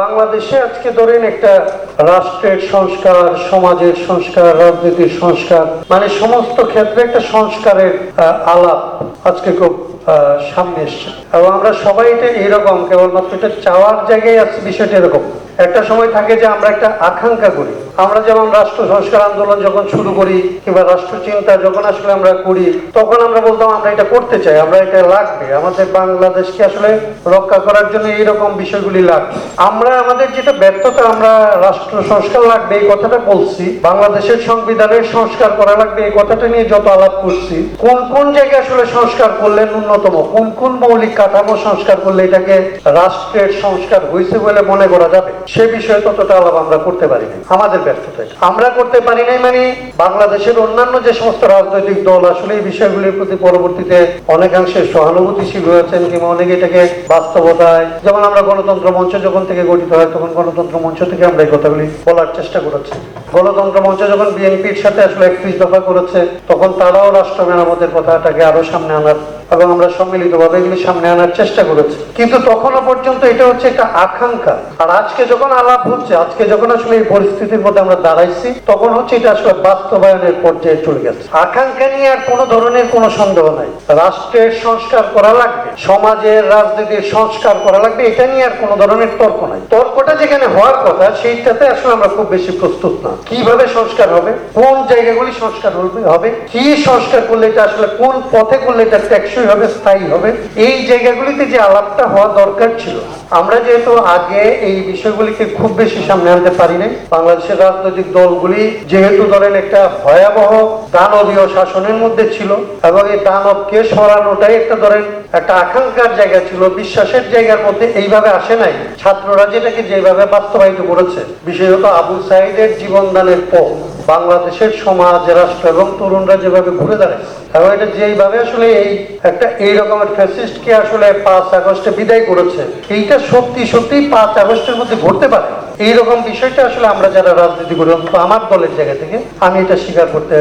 বাংলাদেশে আজকে ধরেন একটা রাষ্ট্রের সংস্কার, সমাজের সংস্কার, রাজনীতির সংস্কার মানে সমস্ত ক্ষেত্রে একটা সংস্কারের আলাপ আজকে খুব সামনে এসছে। এবং আমরা সবাই এটা এরকম কেবলমাত্র এটা চাওয়ার জায়গায় আছে, বিষয়টা এরকম। একটা সময় থাকে যে আমরা একটা আকাঙ্ক্ষা করি। আমরা যেমন রাষ্ট্র সংস্কার আন্দোলন যখন শুরু করি, কিংবা রাষ্ট্র চিন্তা যখন আসলে আমরা করি, তখন আমরা বলতাম, আমরা এটা করতে চাই, আমরা এটা লাগবে। আমাদের বাংলাদেশকে আসলে রক্ষা করার জন্য এইরকম বিষয়গুলি লাগবে। আমরা, আমাদের যেটা ব্যর্থতা, আমরা রাষ্ট্র সংস্কার লাগবে, এই কথাটা বলছি। বাংলাদেশের সংবিধানের সংস্কার করা লাগবে, এই কথাটা নিয়ে যত আলাপ করছি, কোন কোন জায়গায় আসলে সংস্কার করলে ন্যূনতম, কোন কোন মৌলিক কাঠামো সংস্কার করলে এটাকে রাষ্ট্রের সংস্কার হয়েছে বলে মনে করা যাবে? সে বিষয়ে ততটা আলাপ আমরা করতে পারি আমাদের আমরা করতে পারি নাই মানে বাংলাদেশের অন্যান্য যে সমস্ত রাজনৈতিক দল আসলে এই বিষয়গুলির প্রতি পরবর্তীতে অনেকাংশে সহানুভূতিশীল হয়েছেন কিংবা অনেকে এটাকে বাস্তবতায় যেমন আমরা গণতন্ত্র মঞ্চ যখন থেকে গঠিত হয়, তখন গণতন্ত্র মঞ্চ থেকে আমরা এই কথাগুলি বলার চেষ্টা করেছি। গণতন্ত্র মঞ্চ যখন বিএনপির সাথে আসলে একত্রিশ দফা করেছে, তখন তারাও রাষ্ট্র মেরামতের কথাটাকে আরও সামনে আনার এবং আমরা সম্মিলিতভাবে এগুলি সামনে আনার চেষ্টা করেছি। কিন্তু তখনও পর্যন্ত এটা হচ্ছে একটা আকাঙ্ক্ষা। আর আজকে যখন আলাপ হচ্ছে, আজকে যখন আসলে এই পরিস্থিতির মধ্যে আমরা দাঁড়াইছি, তখন হচ্ছে এটা আসলে বাস্তবায়নের পর্যায়ে চলে গেছে। আকাঙ্ক্ষা নিয়ে আর কোনো ধরনের কোনো সন্দেহ নাই। রাষ্ট্রের সংস্কার করা লাগবে, সমাজের রাজনীতির সংস্কার করা লাগবে, এটা নিয়ে আর কোনো ধরনের তর্ক নাই। তর্কটা যেখানে হওয়ার কথা, সেইটাতে আসলে আমরা খুব বেশি প্রস্তুত না। কীভাবে সংস্কার হবে, কোন জায়গাগুলি সংস্কার হবে কি সংস্কার করলে এটা আসলে কোন পথে করলে এটা টেকসই হবে স্থায়ী হবে? এই জায়গাগুলিতে যে আলাপটা হওয়া দরকার ছিল, আমরা যেহেতু আগে এই বিষয়গুলিকে খুব বেশি সামনে আনতে পারি নাই, বাংলাদেশের রাজনৈতিক দলগুলি যেহেতু ধরেন একটা ভয়াবহ দানবীয় শাসনের মধ্যে ছিল, এবং এই দানবকে সরানোটাই একটা ধরেন একটা আকাঙ্ক্ষার জায়গা ছিল, বিশ্বাসের জায়গার মধ্যে এইভাবে আসে নাই। ছাত্ররা যেটাকে যেভাবে বাস্তবায়িত করেছে, বিশেষত আবু সাইদের জীবনদানের পর বাংলাদেশের সমাজ, রাষ্ট্র এবং তরুণরা যেভাবে ঘুরে দাঁড়ায়, এবং এটা যেইভাবে আসলে এই একটা এই রকমের ফ্যাসিস্টকে আসলে পাঁচ আগস্টে বিদায় করেছে, এইটা সত্যি সত্যি পাঁচ আগস্টের মধ্যে ঘটতে পারে। এইরকম বিষয়টা আসলে আমরা যারা রাজনীতি করি, অন্তত আমার দলের জায়গা থেকে আমি এটা স্বীকার করতে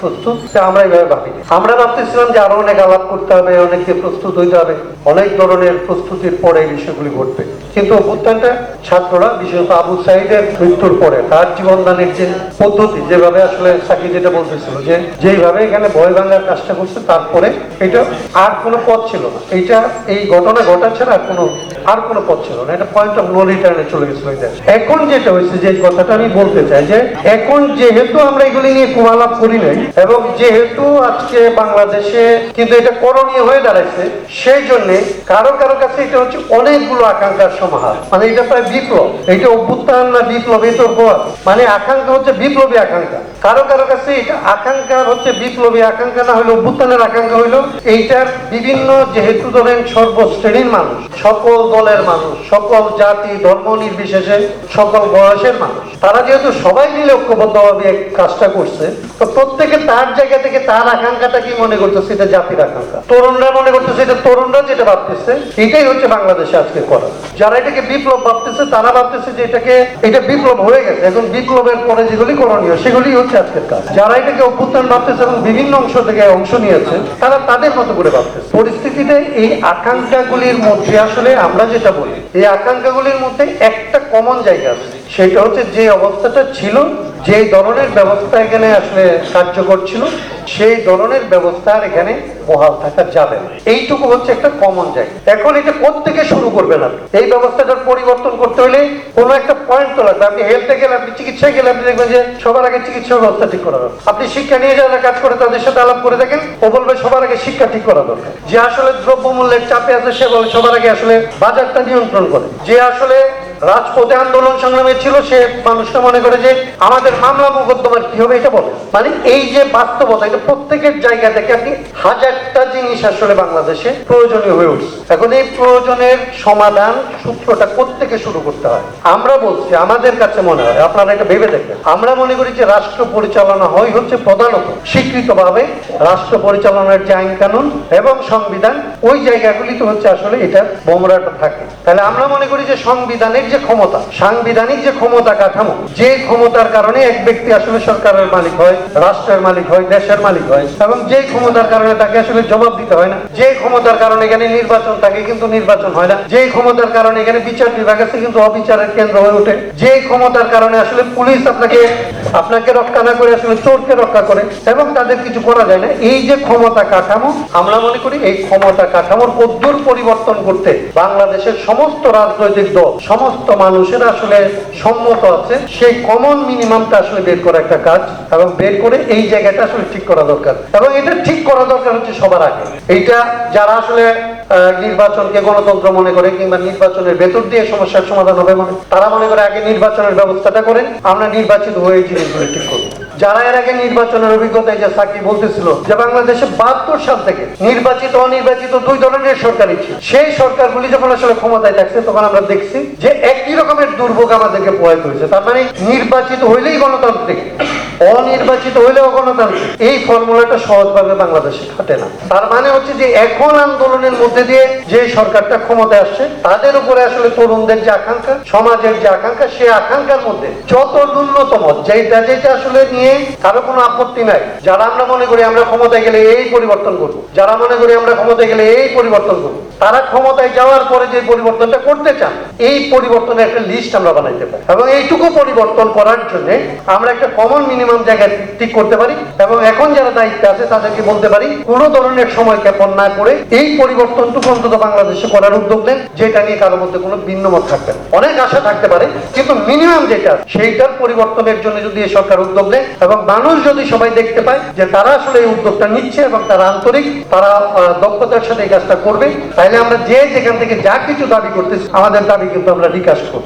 প্রস্তুত। আমরা এইভাবে ভাবি আমরা ভাবতেছিলাম যে আরও অনেক আলাপ করতে হবে অনেককে প্রস্তুত হইতে হবে। অনেক ধরনের প্রস্তুতির পরে এই বিষয়গুলি ঘটবে। কিন্তু অভ্যুত্থানটা ছাত্ররা, বিশেষত আবু সাইদের মৃত্যুর পরে, তার জীবনদানের যে পদ্ধতি, যেভাবে আসলে সাকি যেটা বলতেছিল যে, যেইভাবে এখানে ভয় ভাঙার কাজটা করছে, তারপরে এটা আর কোনো পথ ছিল না। এইটা, এই ঘটনা ঘটা ছাড়া আর কোনো আর কোনো পথ ছিল না। এটা পয়েন্ট অফ নো রিটার্নে চলে গেছিল দেশ। এখন যেটা হয়েছে, যে কথাটা আমি বলতে চাই, যে এখন যেহেতু আমরা এগুলি নিয়ে কুমালাপ করি নাই, এবং যেহেতু আজকে বাংলাদেশে কিন্তু এটা করণীয় হয়ে দাঁড়াইছে, সেই জন্য কারও কারও কাছে এটা হচ্ছে অনেকগুলো আকাঙ্ক্ষার সমাহার। মানে এটা প্রায় বিপ্লব। এটা অভ্যুত্থান না বিপ্লব এই তো মানে আকাঙ্ক্ষা হচ্ছে বিপ্লবী আকাঙ্ক্ষা। কারও কারও কাছে এটা আকাঙ্ক্ষা হচ্ছে, বিপ্লবী আকাঙ্ক্ষা না হইল অভ্যুত্থানের আকাঙ্ক্ষা হইল, এইটার বিভিন্ন যেহেতু ধরেন সর্বশ্রেণীর মানুষ, সকল দলের মানুষ, সকল জাতি ধর্ম নির্বিশেষে সকল বয়সের মানুষ। তারা যেহেতু সবাই মিলে ঐক্যবদ্ধভাবে কাজটা করছে, তো প্রত্যেকে তার জায়গা থেকে তার আকাঙ্ক্ষাটা কি মনে করতেছে এটা জাতির আকাঙ্ক্ষা। তরুণরা মনে করতেছে এটা তরুণরা যেটা ভাবতেছে, এটাই হচ্ছে বাংলাদেশে আজকে করা। যারা এটাকে বিপ্লব ভাবতেছে, তারা ভাবতেছে যে এটাকে, এটা বিপ্লব হয়ে গেছে। এখন বিপ্লবের পরে যেগুলি করণীয়, সেগুলি হচ্ছে আজকের কাজ। যারা এটাকে অভ্যুত্থান ভাবতেছে এবং বিভিন্ন অংশ থেকে অংশ নিয়েছে, তারা তাদের মতো করে ভাবতেছে। পরিস্থিতিতে এই আকাঙ্ক্ষাগুলির মধ্যে আসলে আমরা যেটা বলি, এই আকাঙ্ক্ষাগুলির মধ্যে একটা কমন জায়গা আছে। সেটা হচ্ছে যে অবস্থাটা ছিল, যে ধরনের ব্যবস্থা এখানে আসলে কার্যকর ছিল, সেই ধরনের ব্যবস্থা এখানে বহাল থাকা যাবে না। এইটুকু হচ্ছে একটা কমন জায়গা। এখন এটা থেকে শুরু করবেন আপনি? এই ব্যবস্থাটার পরিবর্তন করতে হলে কোনো একটা পয়েন্ট তো লাগবে আপনি হেলথে গেলে, আপনি চিকিৎসায় গেলে, আপনি দেখবেন যে সবার আগে চিকিৎসা ব্যবস্থা ঠিক করা দরকার। আপনি শিক্ষা নিয়ে যারা কাজ করে তাদের সাথে আলাপ করে দেখেন, ও বলবে সবার আগে শিক্ষা ঠিক করা দরকার। যে আসলে দ্রব্যমূল্যের চাপে আছে, সে বলে সবার আগে আসলে বাজারটা নিয়ন্ত্রণ করে। যে আসলে রাজপথে আন্দোলন সংগ্রামে ছিল, সে মানুষটা মনে করে যে আমাদের মামলা মোকদ্দমার কি হবে এটা বলে। মানে এই যে বাস্তবতা, এটা প্রত্যেকের জায়গা থেকে আপনি হাজারটা জিনিস আসলে বাংলাদেশে প্রয়োজনীয় হয়ে উঠছে। এখন এই প্রয়োজনের সমাধান সূত্রটা কোত্থেকে শুরু করতে হয়? আমরা বলছি, আমাদের কাছে মনে হয়, আপনারা এটা ভেবে দেখবেন আমরা মনে করি যে রাষ্ট্র পরিচালনা হয় হচ্ছে প্রধানত স্বীকৃতভাবে রাষ্ট্র পরিচালনার যে আইন কানুন এবং সংবিধান, ওই জায়গাগুলিতে হচ্ছে আসলে এটা বোমরাটা থাকে। তাহলে আমরা মনে করি যে সংবিধানের যে ক্ষমতা, সাংবিধানিক যে ক্ষমতা কাঠামো, যে ক্ষমতার কারণে এক ব্যক্তি আসলে সরকারের মালিক হয়, রাষ্ট্রের মালিক হয়, দেশের মালিক হয়, এবং যে ক্ষমতার কারণে তাকে আসলে জবাব দিতে হয় না, যে ক্ষমতার কারণে এখানে নির্বাচন থাকে কিন্তু নির্বাচন হয় না, যে ক্ষমতার কারণে এখানে বিচার বিভাগ আছে কিন্তু অবিচারের কেন্দ্র হয়ে ওঠে, যে ক্ষমতার কারণে আসলে পুলিশ আপনাকে আপনাকে রক্ষা না করে আসলে চোরকে রক্ষা করে, এবং তাদের কিছু করা যায় না, এই যে ক্ষমতা কাঠামো, আমরা মনে করি এই ক্ষমতা কাঠামোর কদ্দুর পরিবর্তন করতে বাংলাদেশের সমস্ত রাজনৈতিক দল, সমস্ত মানুষের আসলে সম্মত আছে। সেই কমন মিনিমামটা আসলে বের করা একটা কাজ এবং বের করে এই জায়গাটা আসলে ঠিক করা দরকার। এবং এটা ঠিক করা দরকার হচ্ছে সবার আগে। এইটা যারা আসলে নির্বাচনকে গণতন্ত্র মনে করে কিংবা নির্বাচনের ভেতর দিয়ে সমস্যার সমাধান হবে মানে তারা মনে করে আগে নির্বাচনের ব্যবস্থাটা করেন, আমরা নির্বাচিত হয়ে জিনিসগুলো ঠিক করব। যারা এর আগে নির্বাচনের অভিজ্ঞতায় যে সাকি বলতেছিল যে বাংলাদেশে বাহাত্তর সাল থেকে নির্বাচিত, অনির্বাচিত দুই ধরনের সরকারই ছিল। সেই সরকারগুলি যখন আসলে ক্ষমতায় থাকছে, তখন আমরা দেখছি যে একই রকমের দুর্ভোগ আমাদেরকে প্রয়োগ করেছে তার মানে নির্বাচিত হইলেই গণতান্ত্রিক অনির্বাচিত হইলেও গণতান্ত্রিক। এই ফর্মুলাটা সহজভাবে বাংলাদেশে খাটে না। তার মানে হচ্ছে যে এখন আন্দোলনের মধ্যে দিয়ে যে সরকারটা ক্ষমতায় আসছে, তাদের উপরে আসলে তরুণদের যে আকাঙ্ক্ষা, সমাজের যে আকাঙ্ক্ষা সেই আকাঙ্ক্ষার মধ্যে যত ন্যূনতম যেটা যেটা আসলে নিয়ে কারও কোনো আপত্তি নাই, যারা আমরা মনে করি আমরা ক্ষমতায় গেলে এই পরিবর্তন করব, যারা মনে করি আমরা ক্ষমতায় গেলে এই পরিবর্তন করব, তারা ক্ষমতায় যাওয়ার পরে যে পরিবর্তনটা করতে চান, এই পরিবর্তনের একটা লিস্ট আমরা বানাইতে পারি। এবং এইটুকু পরিবর্তন করার জন্য আমরা একটা কমন মিনিমাম জায়গায় ঠিক করতে পারি এবং এখন যারা দায়িত্বে আছে তাদেরকে বলতে পারি, কোন ধরনের সময় ক্ষেপণ না করে এই পরিবর্তনটুকু অন্তত বাংলাদেশে করার উদ্যোগ নেন, যেটা নিয়ে কারোর মধ্যে কোনো ভিন্নমত থাকবে না। অনেক আশা থাকতে পারে, কিন্তু মিনিমাম যেটা, সেইটার পরিবর্তনের জন্য যদি এই সরকার উদ্যোগ নেয় এবং মানুষ যদি সবাই দেখতে পায় যে তারা আসলে এই উদ্যোগটা নিচ্ছে এবং তারা আন্তরিক, তারা দক্ষতার সাথে এই কাজটা করবে তাইলে আমরা যে যেখান থেকে যা কিছু দাবি করতেছি, আমাদের দাবি কিন্তু আমরা বিকাশ করব।